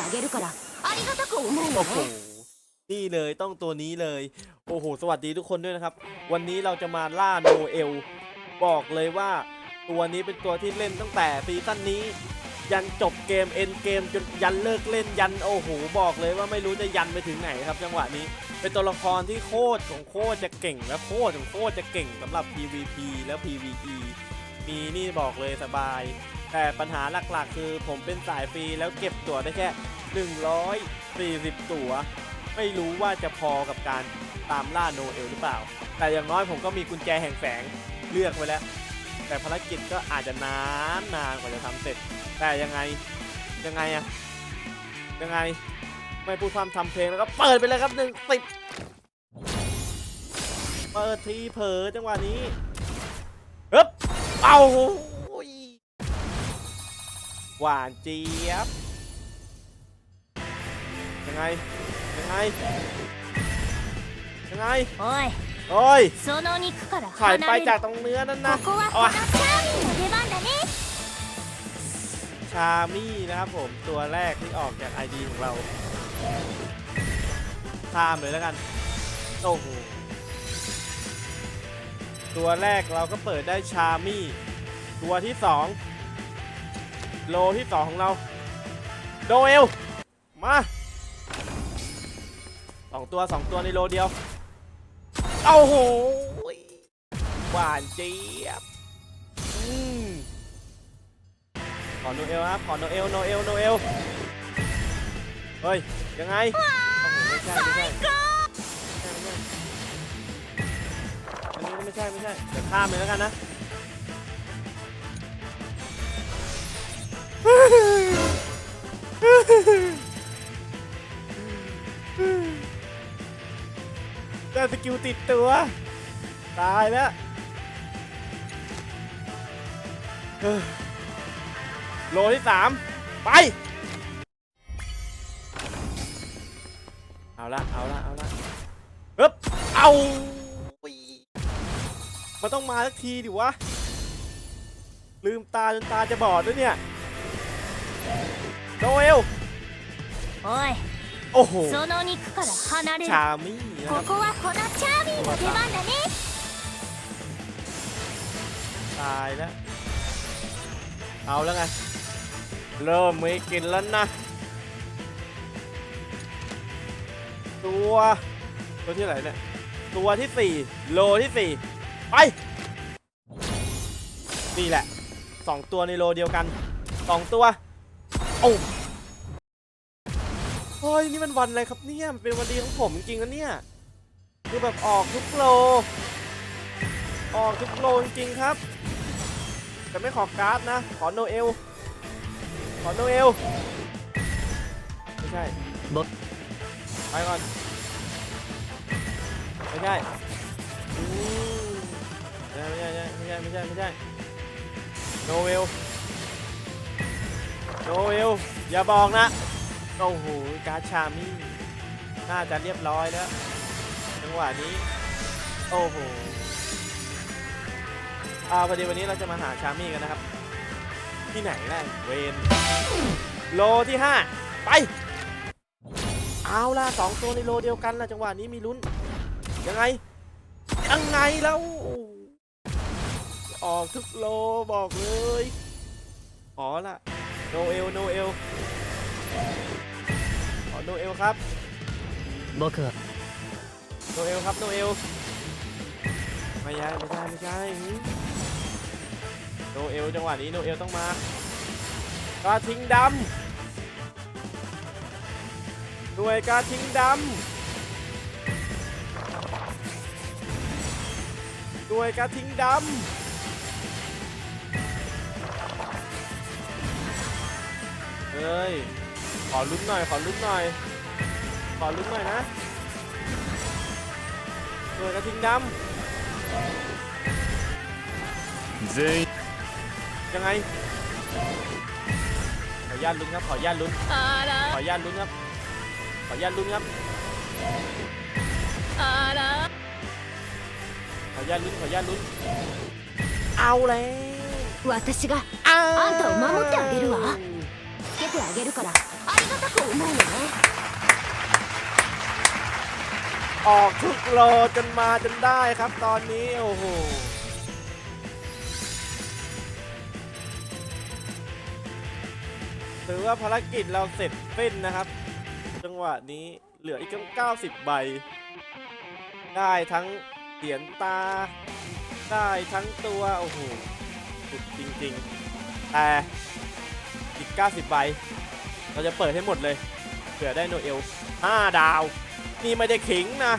あげるからありがたく思う โอ้ わ โห ね นี่เลยต้องตัวนี้เลย โอ้โห สวัสดีทุกคนด้วยนะครับ วันนี้เราจะมาล่าโนเอล บอกเลยว่าตัวนี้เป็นตัวที่เล่นตั้งแต่ซีซั่นนี้ ยันจบเกมเอ็นเกมจนยันเลิกเล่นยันโอ้โหบอกเลยว่าไม่รู้จะยันไปถึงไหนครับ จังหวะนี้ เป็นตัวละครที่โคตรของโคตรจะเก่งและโคตรของโคตรจะเก่งสำหรับ PVP และ PVE มีนี่บอกเลยสบาย แต่ปัญหาหลักๆ คือผมเป็นสายฟรีแล้วเก็บตั๋วได้แค่ 140 ตั๋ว ไม่รู้ว่าจะพอกับการตามล่าโนเอลหรือเปล่า แต่อย่างน้อยผมก็มีกุญแจแห่งแฝงเลือกไว้แล้ว แต่ภารกิจก็อาจจะนานนานกว่าจะทำเสร็จ แต่ยังไงยังไงอะยังไงไม่พูดความทำเพลงแล้วก็เปิดไปเลยครับหนึ่งสิบเปิดทีเผลอจังหวะนี้ฮึบเอาโอ้ย หวานเจี๊ยบ ยังไง ยังไง ยังไง おい โอ้ย その肉から ถ่าย 離 ไป れる จากตรงเนื้อนั่นนะ ここはこのチャーミーの出番だね ชามี่นะครับผมตัวแรกที่ออกจาก ID ของเราข้ามเลยแล้วกัน โอ้โห ตัวแรกเราก็เปิดได้ชามี่ ตัวที่สอง โลที่สองของเรา โดเอล มาสองตัวสองตัวในโลเดียวโอ้โหหวานเจี๊ยบขอโนเอลครับ ขอโนเอล โนเอล โนเอล เฮ้ย ยังไงโอ้โหไม่ใช่ไม่ใช่ไม่ใช่อันนี้ไม่ใช่ไม่ใช่ เดี๋ยวข้ามเลยแล้วกันนะ ได้สกิลติดตัว ตายแล้วโลที่สามไป เอาละ เอาละ เอาละฮึบเอามันต้องมาสักทีดิวะ ลืมตาจนตาจะบอดด้วยเนี่ย โดเอล おい โอ้โห その肉から離れる ชามี่นะค こ รับ こはこのチャーミーの出番だね ตายแล้ว เอาแล้วไง เริ่มไม่กินแล้วนะ ตัว ตัวที่ไหนเนี่ย ตัวที่สี่โลที่สี่ไป นี่แหละสองตัวในโลเดียวกันสองตัว โอ้เฮ้ยนี่มันวันอะไรครับเนี่ยมันเป็นวันดีของผมจริงๆนะเนี่ยคือแบบออกทุกโล ออกทุกโลจริงๆครับ แต่ไม่ขอการ์ดนะ ขอโนเอล ขอโนเอล ไม่ใช่บดไปก่อน ไม่ใช่อืมไม่ใช่ ไม่ใช่ ไม่ใช่ ไม่ใช่ โนเอล โนเอลอย่าบอกนะโอ้โหการชามี่น่าจะเรียบร้อยแล้วจังหวะนี้โอ้โหอาพอดีวันนี้เราจะมาหาชามี่กันนะครับ ที่ไหนล่ะเวนโลที่ 5 ไป เอาล่ะสองตัวในโลเดียวกันล่ะจังหวะนี้มีลุ้น ยังไง ยังไงแล้วออกทุกโลบอกเลยขอละ โนเอลโนเอลขอโนเอลครับ僕はโนเอลครับโนเอลไม่ใช่ไม่ใช่ไม่ใช่หืมโนเอลจังหวะนี้โนเอลต้องมากระทิงดำหน่วยกระทิงดำหน่วยกระทิงดำ เฮ้ยขอลุ้นหน่อยขอลุ้นหน่อยขอลุ้นหน่อยนะ หน่วยกระทิงด 全員ำยังไง ขออนุญาตลุ้นครับ ขออนุญาตลุ้น あら ขออนุญาตลุ้นครับ ขออนุญาตลุ้นครับ あら ขออนุญาตลุ้น ขออนุญาตลุ้น เอาแล้ว 私がอ้าว あんたを守ってあげるわ助け てあげるからありがたく思うよね ออกทุกโลจนมาจนได้ครับตอนนี้ โอ้โห ถือว่าภารกิจเราเสร็จสิ้นนะครับ จังหวะนี้เหลืออีกตั้ง90 ใบ ได้ทั้งเหรียญตา ได้ทั้งตัว โอ้โหสุดจริงๆ แต่อีก 90ใบ เราจะเปิดให้หมดเลยเผื่อได้โนเอล5ดาว นี่ไม่ได้ขิงนะ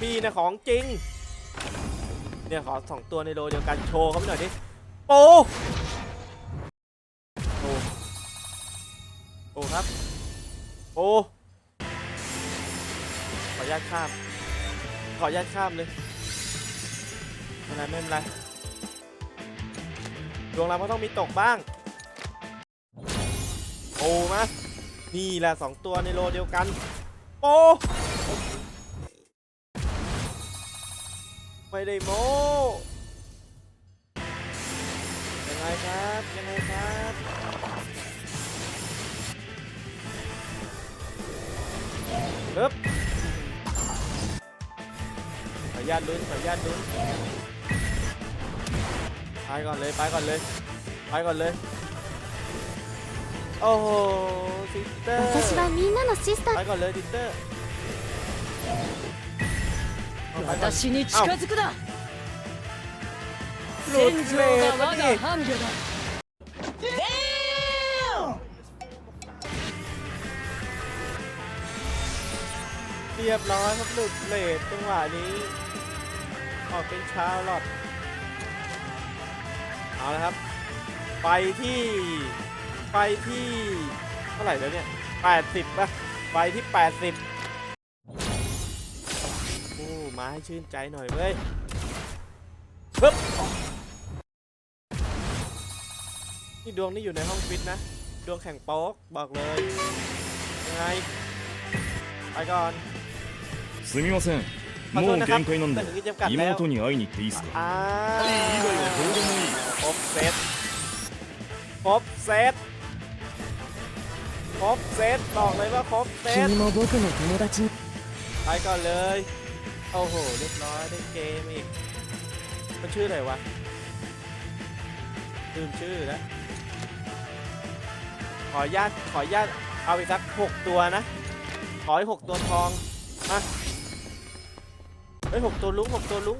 พี่นะของจริง เนี่ยขอสองตัวในโลเดียวกันโชว์เขาหน่อยดิโปโอ้โอ้ครับโอ้ขออนุญาตข้าม ขออนุญาตข้ามเลยไม่เป็นไรไม่เป็นไรดวงเราก็ต้องมีตกบ้าง โอ้มานี่แหละสองตัวในโลเดียวกันโปไม่ได้โมยังไงครับ ยังไงครับปึ๊บขออนุญาตลุ้นขออนุญาตลุ้นไปก่อนเลย ไปก่อนเลย ไปก่อนเลย โอ้โหซิสเตอร์ 私はみんなのシスター ไปก่อนเลยดิสเตอร์เอาไปก่อน 私に近づくな หลุด 戦 เล 場 ย が ปะ 我 นี่ が伴侶だ เรียบร้อยครับหลุดเลทจังหวะนี้ ออกเป็นชาวหลอดเอาละครับ ไปที่ ไปที่เท่าไหร่แล้วเนี่ย 80ป่ะ ไปที่ 80โอ้มาให้ชื่นใจหน่อยเว้ยปึ๊บนี่ดวงนี่อยู่ในห้องฟิตนะ ดวงแข่งโป๊กบอกเลย ยังไง ไปก่อน すみませんขอ も โทษ う นะครับ 限界なん แต่ で ถึงที่จำกัดแล้ว 妹に会いに行っていいですか อ่า 以外はどうでもいい ครบเซตครบเซต ครบเซตบอกเลยว่าครบเซต 君も僕の友達に ไปก่อนเลย โอ้โห เรียบร้อยได้เกมอีก มันชื่ออะไรวะ ลืมชื่อแล้ว ขออนุญาตขออนุญาตเอาอีกสักหกตัวนะ ขอให้หกตัวทอง มาเฮ้ยหกตัวลุงหกตัวลุง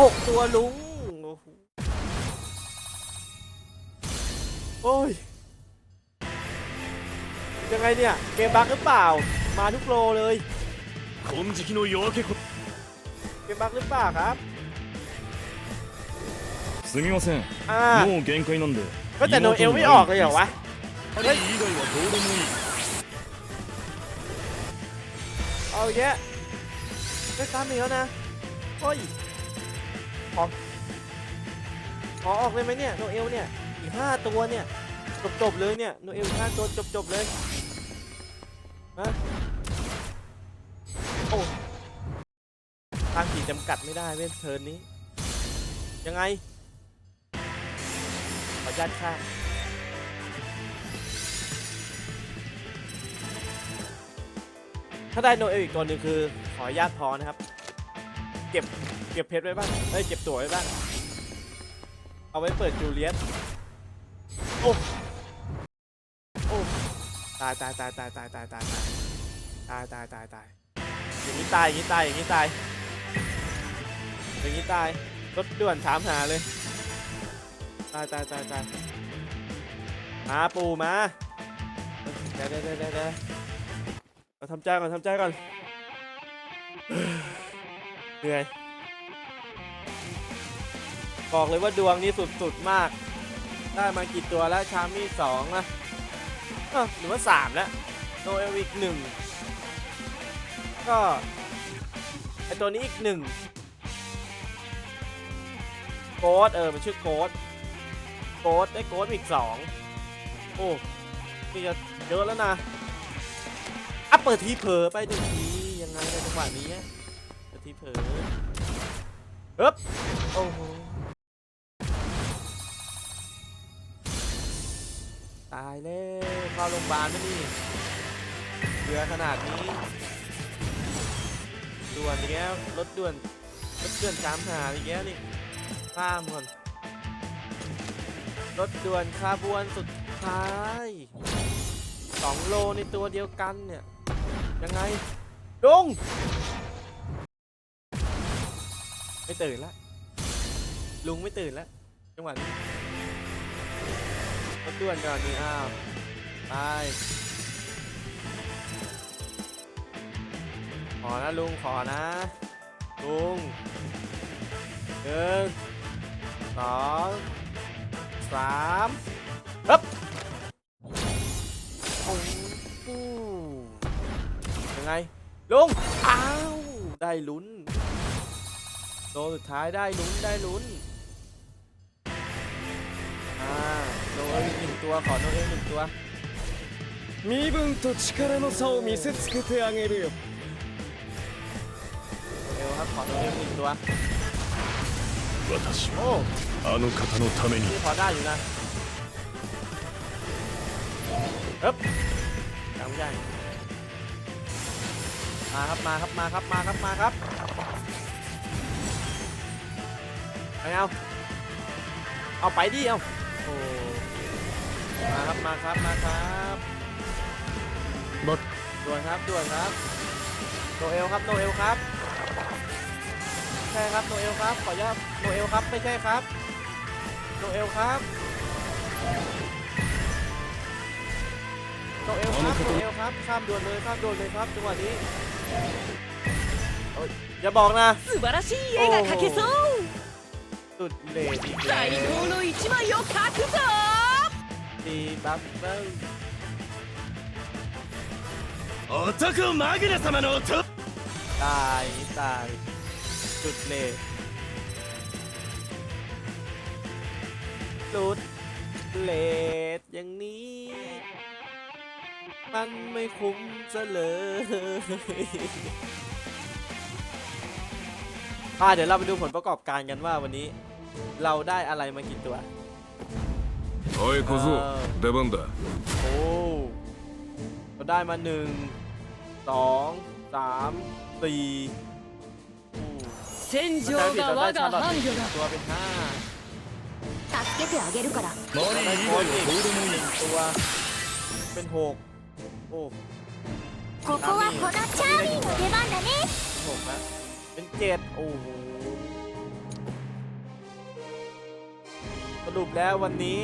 หกตัวลุง โอ้โหโอ้ย ยังไงเนี่ย เกมบั๊กหรือเปล่า มาทุกโลเลย 金色の夜明けこ เกมบั๊กหรือเปล่าครับ すみません อ่า もう限界なんで ก็แต่โนเอลไม่ออกเลยเหรอวะ あれ以外はどうでもいい เอาแยะได้ตามอีกแล้วนะเฮ้ยขอขอออกเลยไหมเนี่ย โนเอลเนี่ย อีกห้าตัวเนี่ย จบๆเลยเนี่ยโนเอลอีกห้าตัวจบจบๆเลยฮะโอ้ทางขีดจำกัดไม่ได้เว้ยเทิร์นนี้ ยังไง ขอญาตข้ามถ้าได้โนเอลอีกตัวหนึ่งคือ ขอญาตพอนะครับ เก็บเก็บเพชรไว้บ้างเอ้ยเก็บตั๋วไว้บ้าง เอาไว้เปิดจูเลียสโอ้ ตายตายตายตายตายตายตายตายตายตายตายตายอย่างนี้ตายอย่างนี้ตายอย่างนี้ตายอย่างนี้ตายรถด่วนถามหาเลยตายตายตายตายมาปูมาเดี๋ยวเดี๋ยวเดี๋ยวเราทำใจก่อนทำใจก่อนเหนื่อยบอกเลยว่าดวงนี้สุดๆมาก ได้มากี่ตัวแล้วชามี่สองนะ อ้าหรือว่าสามแล้วโนเอลอีกหนึ่งก็ไอตัวนี้อีกหนึ่งโกดเออมันชื่อโกดโกดได้โกดอีกสองโอ้นี่จะเยอะแล้วนะอะเปิดทีเผลอไปหนึ่งทียังไงในจังหวะนี้เปิดทีเผลอฮึบโอ้โหายแล้วเข้าโรงพยาบาลไหมนี่เรือขนาดนี้ ด่วนอีกแล้วรถด่วนรถด่วนตามหาอีกแล้วนี่ข้ามก่อนรถด่วนขบวนสุดท้ายสองโลในตัวเดียวกันเนี่ย ยังไงลุงไม่ตื่นละลุงไม่ตื่นละจังหวะนี้ รถด่วนก่อนนี่อ้าวไปขอนะลุงขอนะ ลุงหนึ่งสองสามฮึบโอ้ยังไง ลุง อ้าว ได้ลุ้น โตสุดท้ายได้ลุ้นได้ลุ้น ตัว ขอโนเอลหนึ่งตัว 身分と力の差を見せつけてあげるよ โนเอลครับ ขอโนเอลหนึ่งตัว 私 โอ้ はあの方のために นี่พอได้อยู่นะฮึบยังไม่ใช่มาครับ มาครับ มาครับ มาครับ มาครับไปเอา เอาไปดิ เอาโอ้ มาครับ มาครับ มาครับ ま ด่วนครับ ด่วนครับ โนเอลครับ โนเอลครับ ใช่ครับ โนเอลครับ ขออนุญาตโนเอลครับ ไม่ใช่ครับ โนเอลครับ โนเอลครับ โนเอลครับ ข้ามด่วนเลย ข้ามด่วนเลยครับจังหวะนี้โอ๊ยอย่าบอกนะ 素晴らしい絵が描けそう สุดเลดอีกแล้ 最 ว 高の一枚を描くぞ ตีบัฟเฟิล 男マグナ様の音 ตายตายสุดเลดสุดเลดอย่างนี้ มันไม่คุ้มซะเลย อ่าเดี๋ยวเราไปดูผลประกอบการกันว่าวันนี้ เราได้อะไรมากี่ตัว おい小僧あー出番だ โอ้เราได้มาหนึ่งสองสามสี่อู้ 戦場 เราได้ผิด が เราได้ 我 ชาร์ลอต が伴 อีก 侶だ ตัวเป็นห้า 助けてあげるから マリ ได้ ー以 โค้ 外 ดอีก はどうでも ห いい นึ่งตัว เป็นหกโอ้ ここはこのチャーリーの出番だね หกนะเป็นเจ็ดโอ้โหสรุปแล้ววันนี้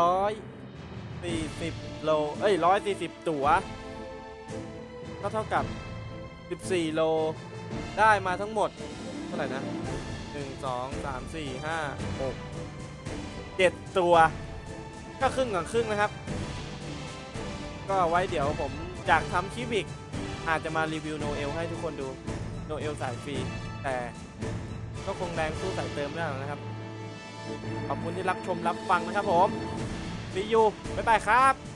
ร้อยสี่สิบโล เอ้ยร้อยสี่สิบตั๋ว ก็เท่ากับสิบสี่โล ได้มาทั้งหมด เท่าไหร่นะหนึ่งสองสามสี่ห้าหกเจ็ดตัว ก็ครึ่งกับครึ่งนะครับ ก็ไว้เดี๋ยวผมอยากทำคลิปอีก อาจจะมารีวิวโนเอลให้ทุกคนดู โนเอลสายฟรี แต่ก็คงแรงสู้สายเติมไม่ได้หรอกนะครับ ขอบคุณที่รับชมรับฟังนะครับผมซียูบ๊ายบายครับ